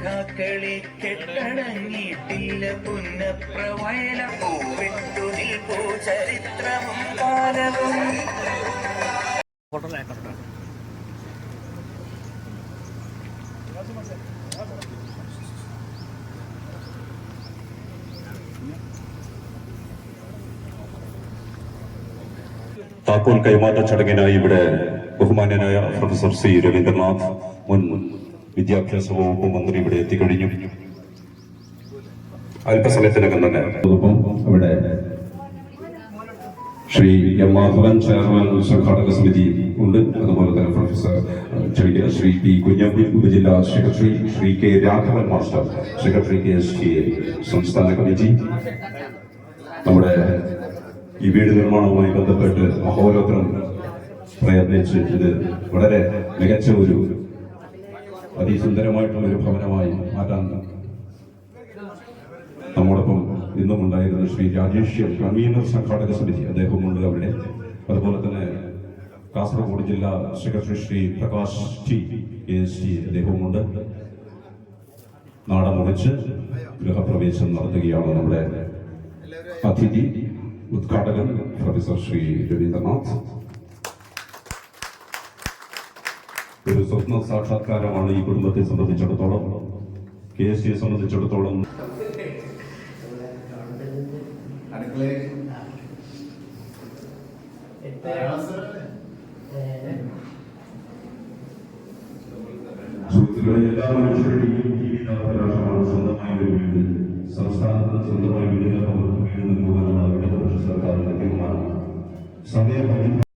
സഖാക്കളെ കെട്ടടങ്ങിയിട്ടില്ല പുന്നപ്രവയല പൂവിട്ടു നിൽപ്പൂ ചരിത്രവും കാലവും താക്കോൽ കൈമാറ്റ ചടങ്ങിനായി ഇവിടെ ബഹുമാന്യനായ പ്രൊഫസർ സി രവീന്ദ്രനാഥ് മുൻ വിദ്യാഭ്യാസ വകുപ്പ് മന്ത്രി ഇവിടെ എത്തിക്കഴിഞ്ഞു. അല്പസമയത്തിനകം തന്നെ. ഇവിടെ ശ്രീ എം മാധവൻ ചെയർമാൻ സംഘാടക സമിതി ഉണ്ട്. അതുപോലെ തന്നെ പ്രൊഫസർ ചെറിയ ശ്രീ പി കുഞ്ഞമ്പി ഉപജില്ലാ secretary Shri K Raghavan master secretary K S K സംസ്ഥാന കമ്മിറ്റി. നമ്മുടെ ഈ വീട് നിർമ്മാണവുമായി ബന്ധപ്പെട്ട് അഹോരാത്രം പ്രയത്നിച്ച് ഇത് വളരെ മികച്ച ഒരു അതിസുന്ദരമായിട്ടുള്ള ഒരു ഭവനമായി മാറ്റാൻ നമ്മോടൊപ്പം ഇന്നും ഉണ്ടായിരുന്ന ശ്രീ രാജേഷ് കൺവീനർ സംഘാടക സമിതി അദ്ദേഹമുണ്ട് അവിടെ. അതുപോലെ തന്നെ കാസർഗോഡ് ജില്ലാ secretary Shri Prakash T S T അദ്ദേഹവുമുണ്ട്. നാടമുറിച്ച് ഗൃഹപ്രവേശം നടത്തുകയാണ് നമ്മുടെ അതിഥി ഉദ്ഘാടകൻ പ്രൊഫസർ ശ്രീ രവീന്ദ്രനാഥ്. ഒരു സ്വപ്ന സാക്ഷാത്കാരമാണ് ഈ കുടുംബത്തെ സംബന്ധിച്ചിടത്തോളം. കെ എസ് ടിയെ സംബന്ധിച്ചിടത്തോളം എല്ലാ മനുഷ്യരുടെയും ജീവിതാഭിലാഷമാണ് സ്വന്തമായി ഒരു വീട്. സംസ്ഥാനത്ത് സ്വന്തമായി വീടുകൾ അവർക്ക് വീടുന്നതിനുള്ള ഇടതുപക്ഷ സർക്കാരിന്റെ തീരുമാനം. സമയപരിധി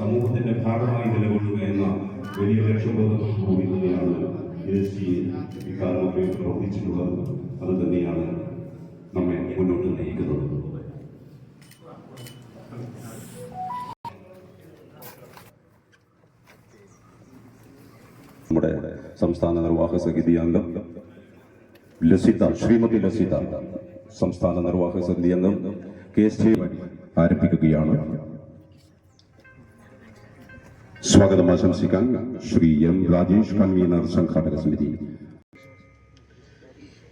സമൂഹത്തിന്റെ ഭാഗമായി നിലകൊള്ളുക എന്ന വലിയ ലക്ഷ്യബോധത്തോടുകൂടി തന്നെയാണ് പ്രവർത്തിച്ചിട്ടുള്ളത്. അത് തന്നെയാണ് നമ്മെ മുന്നോട്ട് നയിക്കുന്നത്. നമ്മുടെ സംസ്ഥാന നിർവാഹക സമിതി അംഗം ലസിത ശ്രീമതി ലസിത സംസ്ഥാന നിർവാഹക സമിതി അംഗം കെ എസ് ആരംഭിക്കുകയാണ്. സ്വാഗതം ആശംസിക്കാൻ ശ്രീ എം രാജേഷ് കൺവീനർ സംഘാടക സമിതി.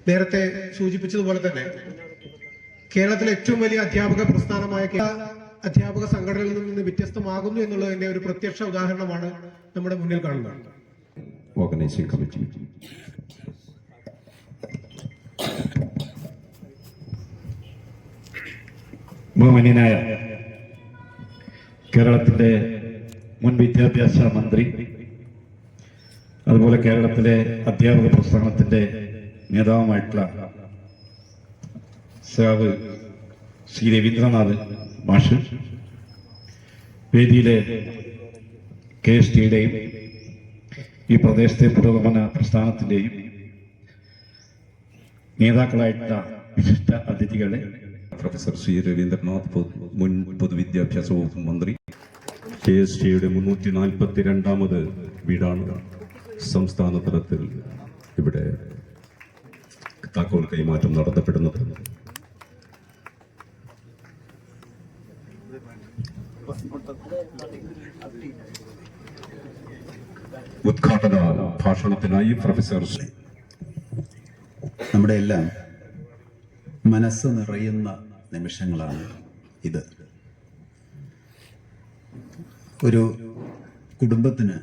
നേരത്തെ സൂചിപ്പിച്ചതുപോലെ തന്നെ കേരളത്തിലെ ഏറ്റവും വലിയ അധ്യാപക പ്രസ്ഥാനമായ അധ്യാപക സംഘടനകളിൽ നിന്ന് വ്യത്യസ്തമാകുന്നു എന്നുള്ളതിന്റെ ഒരു പ്രത്യക്ഷ ഉദാഹരണമാണ് നമ്മുടെ മുന്നിൽ കാണുന്നത്. Organising committee. ബഹുമാന്യനായ കേരളത്തിന്റെ മുൻ വിദ്യാഭ്യാസ മന്ത്രി അതുപോലെ കേരളത്തിലെ അധ്യാപക പ്രസ്ഥാനത്തിന്റെ നേതാവുമായിട്ടുള്ള സാവ് ശ്രീ രവീന്ദ്രനാഥ് മാഷ് വേദിയിലെ കെ എസ് ടിയുടെയും ഈ പ്രദേശത്തെ പുരോഗമന പ്രസ്ഥാനത്തിന്റെയും നേതാക്കളായിട്ടുള്ള വിശിഷ്ട അതിഥികളെ പ്രൊഫസർ സി രവീന്ദ്രനാഥ് മുൻ പൊതുവിദ്യാഭ്യാസ വകുപ്പ് മന്ത്രി കെ എസ് ടിയുടെ മുന്നൂറ്റി നാൽപ്പത്തി രണ്ടാമത് വീടാണ് സംസ്ഥാന തലത്തിൽ ഇവിടെ താക്കോൽ കൈമാറ്റം നടത്തപ്പെടുന്നത്. ഉദ്ഘാടന ഭാഷണത്തിനായി പ്രൊഫസർ നമ്മുടെ എല്ലാം മനസ്സ് നിറയുന്ന നിമിഷങ്ങളാണ് ഇത്. ഒരു കുടുംബത്തിന്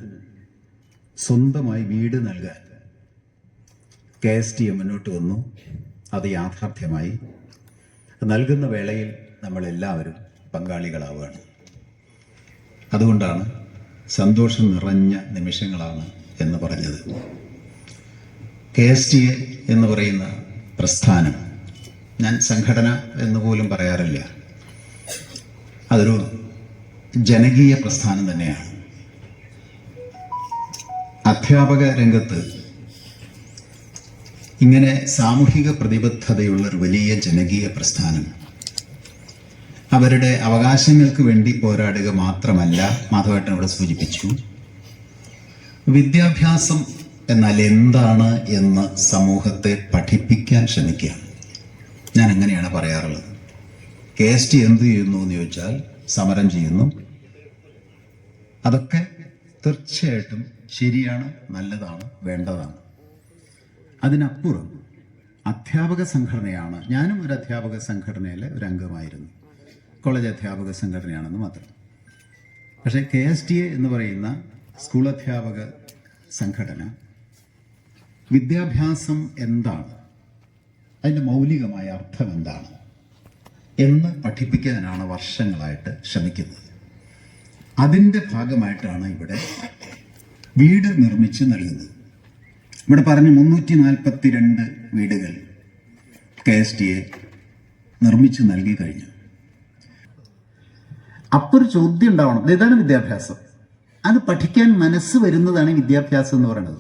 സ്വന്തമായി വീട് നൽകാൻ കെ എസ് ടി മുന്നോട്ട് വന്നു. അത് യാഥാർത്ഥ്യമായി. നൽകുന്ന വേളയിൽ നമ്മളെല്ലാവരും പങ്കാളികളാവുകയാണ്. അതുകൊണ്ടാണ് സന്തോഷം നിറഞ്ഞ നിമിഷങ്ങളാണ് എന്ന് പറഞ്ഞത്. കെ എസ് ടി എ എന്ന് പറയുന്ന പ്രസ്ഥാനം. ഞാൻ സംഘടന എന്ന് പോലും പറയാറില്ല. അതൊരു ജനകീയ പ്രസ്ഥാനം തന്നെയാണ്. അധ്യാപക രംഗത്ത് ഇങ്ങനെ സാമൂഹിക പ്രതിബദ്ധതയുള്ള ഒരു വലിയ ജനകീയ പ്രസ്ഥാനം അവരുടെ അവകാശങ്ങൾക്ക് വേണ്ടി പോരാടുക മാത്രമല്ല മാധവേട്ടൻ ഇവിടെ സൂചിപ്പിച്ചു. വിദ്യാഭ്യാസം എന്നാൽ എന്താണ് എന്ന് സമൂഹത്തെ പഠിപ്പിക്കാൻ ശ്രമിക്കുക ഞാൻ അങ്ങനെയാണ് പറയാറുള്ളത്. കെ എസ് ടി എന്ത് ചെയ്യുന്നു എന്ന് ചോദിച്ചാൽ സമരം ചെയ്യുന്നു. അതൊക്കെ തീർച്ചയായിട്ടും ശരിയാണ് നല്ലതാണ് വേണ്ടതാണ്. അതിനപ്പുറം അധ്യാപക സംഘടനയാണ് ഞാനും ഒരു അധ്യാപക സംഘടനയിലെ ഒരു അംഗമായിരുന്നു. കോളേജ് അധ്യാപക സംഘടനയാണെന്ന് മാത്രം. പക്ഷേ കെ എസ് ടി എ എന്ന് പറയുന്ന സ്കൂൾ അധ്യാപക സംഘടന വിദ്യാഭ്യാസം എന്താണ്? അതിന്റെ മൗലികമായ അർത്ഥം എന്താണ്? എന്ന് പഠിപ്പിക്കാനാണ് വർഷങ്ങളായിട്ട് ശ്രമിക്കുന്നത്. അതിന്റെ ഭാഗമായിട്ടാണ് ഇവിടെ വീട് നിർമ്മിച്ച് നൽകുന്നത്. ഇവിടെ പറഞ്ഞ് മുന്നൂറ്റി നാൽപ്പത്തി രണ്ട് വീടുകൾ കെ എസ് ടി എ നിർമ്മിച്ച് നൽകി കഴിഞ്ഞു. അപ്പോൾ ഒരു ചോദ്യം ഉണ്ടാവണം. ഇതാണ് വിദ്യാഭ്യാസം? അത് പഠിക്കാൻ മനസ്സ് വരുന്നതാണ് വിദ്യാഭ്യാസം എന്ന് പറയുന്നത്.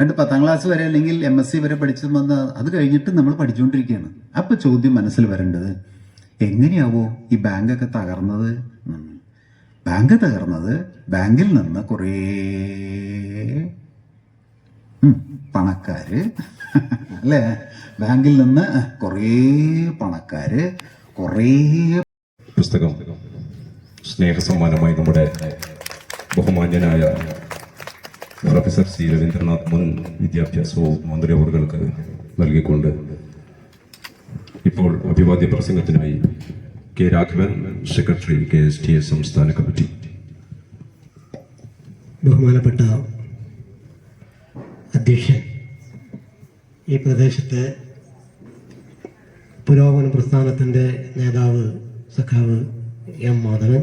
രണ്ട് പത്താം ക്ലാസ് വരെ അല്ലെങ്കിൽ എം എസ് സി വരെ പഠിച്ചു വന്ന് അത് കഴിഞ്ഞിട്ട് നമ്മൾ പഠിച്ചുകൊണ്ടിരിക്കുകയാണ്. അപ്പോൾ ചോദ്യം മനസ്സിൽ വരേണ്ടത് എങ്ങനെയാവോ ഈ ബാങ്കൊക്കെ തകർന്നത്. ബാങ്ക് തകർന്നത് ബാങ്കിൽ നിന്ന് കുറേ പണക്കാര് അല്ലേ? ബാങ്കിൽ നിന്ന് കുറേ പണക്കാര് കുറേ പുസ്തകം. സ്നേഹസമ്മാനമായി നമ്മുടെ ബഹുമാന്യനായ പ്രൊഫസർ സി. രവീന്ദ്രനാഥ് മുൻ വിദ്യാഭ്യാസവും മന്ത്രി അവറുകൾക്ക് നൽകിക്കൊണ്ട് ഇപ്പോൾ അഭിവാദ്യ പ്രസംഗത്തിനായി K. Raghavan secretary K. S. T. S സംസ്ഥാന കമ്മിറ്റി. ബഹുമാനപ്പെട്ട അധ്യക്ഷൻ ഈ പ്രദേശത്തെ പുരോഗമന പ്രസ്ഥാനത്തിന്റെ നേതാവ് സഖാവ് എം മാധവൻ.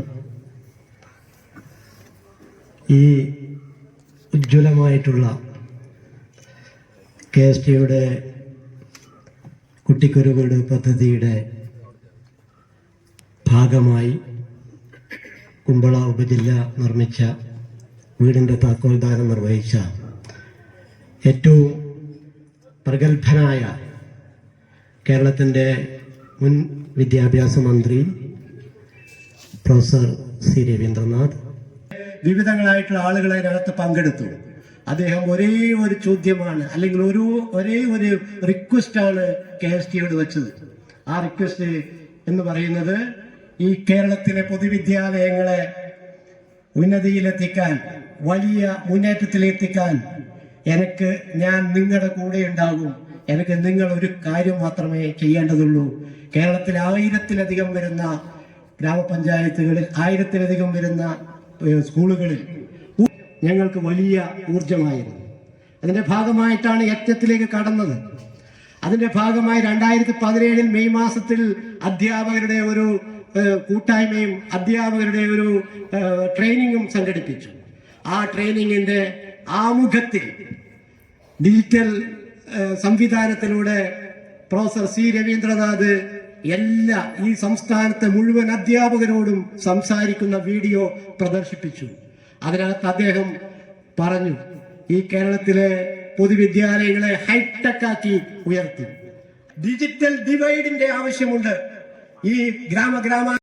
ഈ ഉജ്ജ്വലമായിട്ടുള്ള കെ എസ് ടിയുടെ കുട്ടിക്കൊരുവിട് പദ്ധതിയുടെ ഭാഗമായി കുമ്പള ഉപജില്ല നിർമ്മിച്ച വീടിന്റെ താക്കോൽദാനം നിർവഹിച്ച ഏറ്റവും പ്രഗത്ഭനായ കേരളത്തിന്റെ മുൻ വിദ്യാഭ്യാസ മന്ത്രി പ്രൊഫസർ സി രവീന്ദ്രനാഥ്. വിവിധങ്ങളായിട്ടുള്ള ആളുകളെ അതിനകത്ത് പങ്കെടുത്തു. അദ്ദേഹം ഒരേ ഒരു ചോദ്യമാണ് അല്ലെങ്കിൽ ഒരു ഒരേ ഒരു റിക്വസ്റ്റാണ് കെ എസ് ടിയോട് വെച്ചത്. ആ റിക്വസ്റ്റ് എന്ന് പറയുന്നത് ഈ കേരളത്തിലെ പൊതുവിദ്യാലയങ്ങളെ ഉന്നതിയിലെത്തിക്കാൻ വലിയ മുന്നേറ്റത്തിലെത്തിക്കാൻ എനിക്ക് ഞാൻ നിങ്ങളുടെ കൂടെ ഉണ്ടാകും. എനിക്ക് നിങ്ങൾ ഒരു കാര്യം മാത്രമേ ചെയ്യേണ്ടതുള്ളൂ. കേരളത്തിൽ ആയിരത്തിലധികം വരുന്ന ഗ്രാമപഞ്ചായത്തുകളിൽ ആയിരത്തിലധികം വരുന്ന സ്കൂളുകളിൽ ഞങ്ങൾക്ക് വലിയ ഊർജമായിരുന്നു അതിന്റെ ഭാഗമായിട്ടാണ് യജ്ഞത്തിലേക്ക് കടന്നത്. അതിന്റെ ഭാഗമായി രണ്ടായിരത്തി പതിനേഴിൽ മെയ് മാസത്തിൽ അധ്യാപകരുടെ ഒരു കൂട്ടായ്മയും അധ്യാപകരുടെ ഒരു ട്രെയിനിങ്ങും സംഘടിപ്പിച്ചു. ആ ട്രെയിനിങ്ങിന്റെ ആമുഖത്തിൽ ഡിജിറ്റൽ സംവിധാനത്തിലൂടെ പ്രൊഫസർ സി രവീന്ദ്രനാഥ് എല്ലാ ഈ സംസ്ഥാനത്തെ മുഴുവൻ അധ്യാപകരോടും സംസാരിക്കുന്ന വീഡിയോ പ്രദർശിപ്പിച്ചു. അതിനകത്ത് അദ്ദേഹം പറഞ്ഞു ഈ കേരളത്തിലെ പൊതുവിദ്യാലയങ്ങളെ ഹൈടെക് ആക്കി ഉയർത്തി. ഡിജിറ്റൽ ഡിവൈഡിന്റെ ആവശ്യമുണ്ട്. ഈ ഗ്രാമ ഗ്രാമ